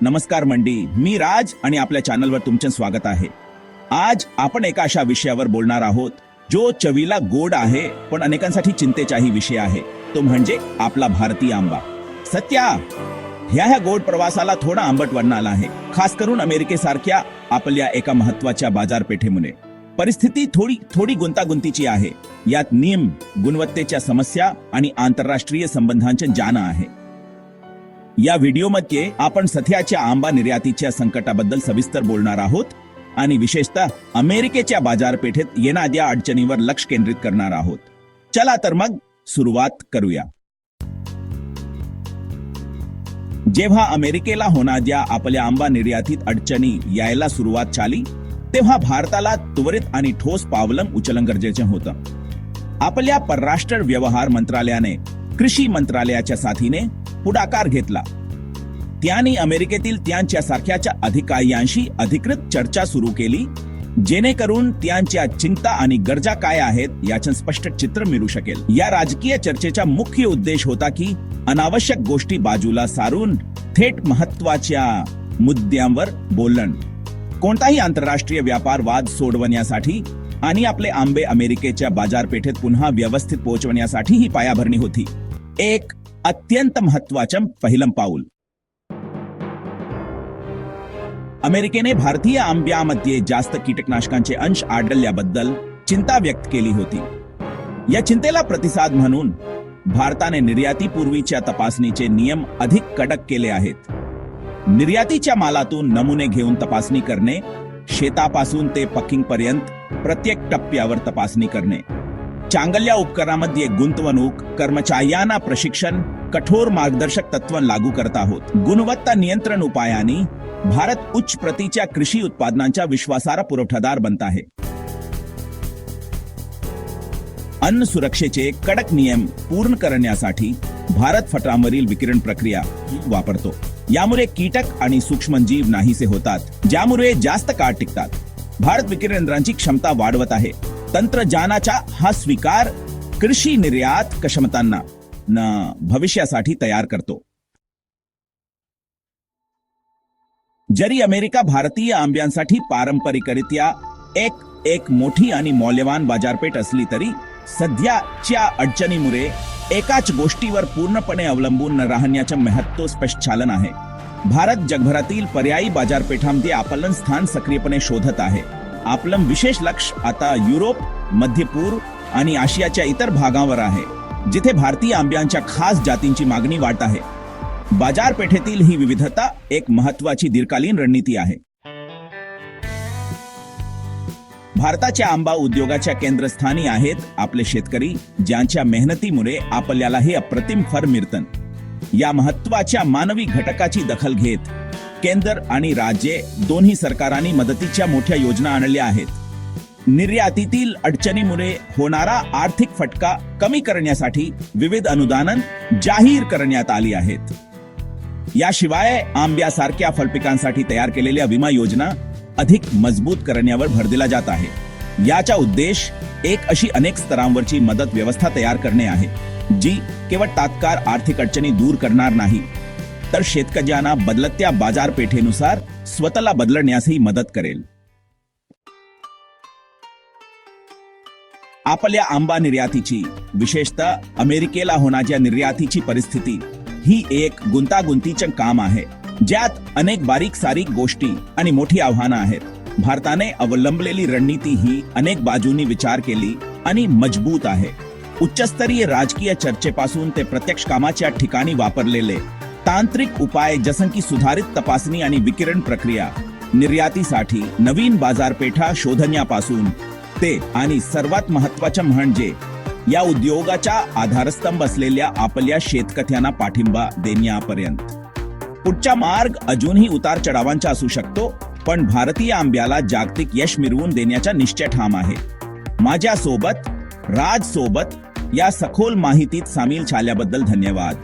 नमस्कार मंडी मी राज आणि आपल्या चॅनलवर तुमचे स्वागत आहे. आज आपण एका अशा विषयावर बोलणार आहोत जो चवीला गोड आहे पण अनेकांसाठी चिंतेचाही विषय आहे. तो म्हणजे आपला भारतीय आंबा. सत्या ह्या ह्या गोड प्रवासाला थोडा आंबट वर्ण आला आहे. खास करून अमेरिकेसारख्या आपल्या एका महत्त्वाच्या बाजारपेठेमुळे. परिस्थिती थोडी थोडी गुंतागुंतीची आहे. यात नियम गुणवत्तेच्या समस्या आणि आंतरराष्ट्रीय संबंधांचे जाणं आहे. या व्हिडिओमध्ये आपण सध्याच्या आंबा निर्यातीच्या संकटाबद्दल सविस्तर बोलणार आहोत आणि विशेषतः अमेरिकेच्या बाजारपेठेत येणाऱ्या अडचणीवर लक्ष केंद्रित करणार आहोत. चला तर मग सुरुवात करूया. जेव्हा अमेरिकेला होणाऱ्या आपल्या आंबा निर्यातीत अडचणी यायला सुरुवात झाली तेव्हा भारताला त्वरित आणि ठोस पावलं उचलन गरजेचे होतं. आपल्या परराष्ट्र व्यवहार मंत्रालयाने कृषी मंत्रालयाच्या साथीने पुढाकार घेतला. त्यांनी अमेरिकेतील त्यांच्या सारख्याच्या अधिकाऱ्यांशी अधिकृत चर्चा सुरू केली जेणेकरून त्यांच्या चिंता आणि गरजा काय आहेत याचं स्पष्ट चित्र मिळू शकेल. या राजकीय चर्चेचा मुख्य उद्देश होता की अनावश्यक गोष्टी बाजूला सारून थेट महत्त्वाच्या मुद्द्यांवर बोलणं. कोणताही आंतरराष्ट्रीय व्यापार वाद सोडवण्यासाठी आणि आपले आंबे अमेरिकेच्या बाजारपेठेत पुन्हा व्यवस्थित पोहोचवण्यासाठी ही पायाभरणी होती. एक अत्यंत महत्वाचं पहिलं पाऊल. अमेरिकेने भारतीय आंब्यामध्ये जास्त कीटकनाशकांचे अंश आढळल्याबद्दल चिंता व्यक्त केली होती. या चिंतेला प्रतिसाद म्हणून भारताने निर्यातीपूर्वीच्या तपासणीचे नियम अधिक कडक केले आहेत. निर्यातीच्या मालातून नमुने घेऊन तपासणी करणे शेतापासून ते पकिंग पर्यंत प्रत्येक टप्प्यावर तपासणी करणे. चांगल्या उपकरणामध्ये गुंतवणूक कर्मचाऱ्यांना प्रशिक्षण कठोर मार्गदर्शक तत्व लागू करत आहोत. गुणवत्ता नियंत्रण उपायांनी भारत उच्च प्रतीच्या कृषी उत्पादनांच्या विश्वासार्ह पुरवठादार बनत आहे. अन्न सुरक्षेचे कडक नियम पूर्ण करण्यासाठी भारत फटांवरील विकिरण प्रक्रिया वापरतो. यामुळे कीटक आणि सूक्ष्मजीव नाहीसे होतात ज्यामुळे जास्त काळ टिकतात. भारत विकिरण यंत्रांची क्षमता वाढवत आहे. तंत्रज्ञानाचा हा स्वीकार कृषी निर्यात क्षमतांना न भविष्यासाठी तयार करतो. जरी अमेरिका भारतीय आंब्यांसाठी पारंपरिकरित्या एक एक मोठी आणि मौल्यवान बाजारपेठ असली तरी सध्याच्या अडचणीमुळे एकाच गोष्टीवर पूर्णपणे अवलंबून न राहण्याचं महत्त्व स्पष्ट चालन आहे. भारत जगभरातील पर्यायी बाजारपेठांमध्ये आपलं स्थान सक्रियपणे शोधत आहे. आपलं विशेष लक्ष आता युरोप मध्य पूर्व आणि आशियाच्या इतर भागावर आहे जिथे भारतीय आंब्यांच्या खास जातींची मागणी वाढत आहे. बाजारपेठेतील ही विविधता एक महत्वाची दीर्घकालीन रणनीती आहे. भारताच्या आंबा उद्योगाच्या केंद्रस्थानी आहेत आपले शेतकरी ज्यांच्या मेहनतीमुळे आपल्याला हे अप्रतिम फर मिळतं या महत्त्वाच्या मानवी घटकाची दखल घेत केंद्र आणि राज्ये दोन्ही सरकारांनी मदतीच्या मोठ्या योजना आणल्या आहेत. निर्यातीतील अडचणीमुळे होणारा आर्थिक फटका कमी करण्यासाठी विविध अनुदानं जाहीर करण्यात आली आहेत. याशिवाय आंब्यासारख्या फळपिकांसाठी तयार केलेल्या विमा योजना अधिक मजबूत करण्यावर भर दिला जात आहे. याचा उद्देश एक अशी अनेक स्तरांवरची मदत व्यवस्था तयार करणे आहे जी केवळ तात्काळ आर्थिक अडचणी दूर करणार नाही तर शेतकऱ्यांना बदलत्या बाजारपेठेनुसार स्वतःला बदलण्यासही मदत करेल. आपल्या आंबा निर्यातीची विशेषतः अमेरिकेला होणाऱ्या निर्यातीची परिस्थिती ही एक गुंतागुंतीचं काम आहे ज्यात अनेक बारीक सारीक गोष्टी आणि मोठी आव्हानं आहेत. भारताने अवलंबलेली रणनीती ही अनेक बाजूंनी विचार केली आणि मजबूत आहे. उच्चस्तरीय राजकीय चर्चेपासून ते प्रत्यक्ष कामाच्या ठिकाणी वापरलेले तांत्रिक उपाय जसं की सुधारित तपासणी आणि विकिरण प्रक्रिया निर्यातीसाठी नवीन बाजारपेठा शोधण्यापासून ते आणि सर्वात महत्वाचं म्हणजे या उद्योगाच्या आधारस्तंभ असलेल्या आपल्या शेतकऱ्यांना पाठिंबा देण्यापर्यंत. पुढचा मार्ग अजूनही उतार चढावांचा असू शकतो पण भारतीय आंब्याला जागतिक यश मिळवून देण्याचा निश्चय ठाम आहे. माझ्या सोबत राज सोबत या सखोल माहितीत सामील झाल्याबद्दल धन्यवाद.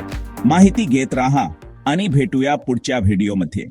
माहिती घेत राहा आणि भेटूया पुढच्या व्हिडिओमध्ये.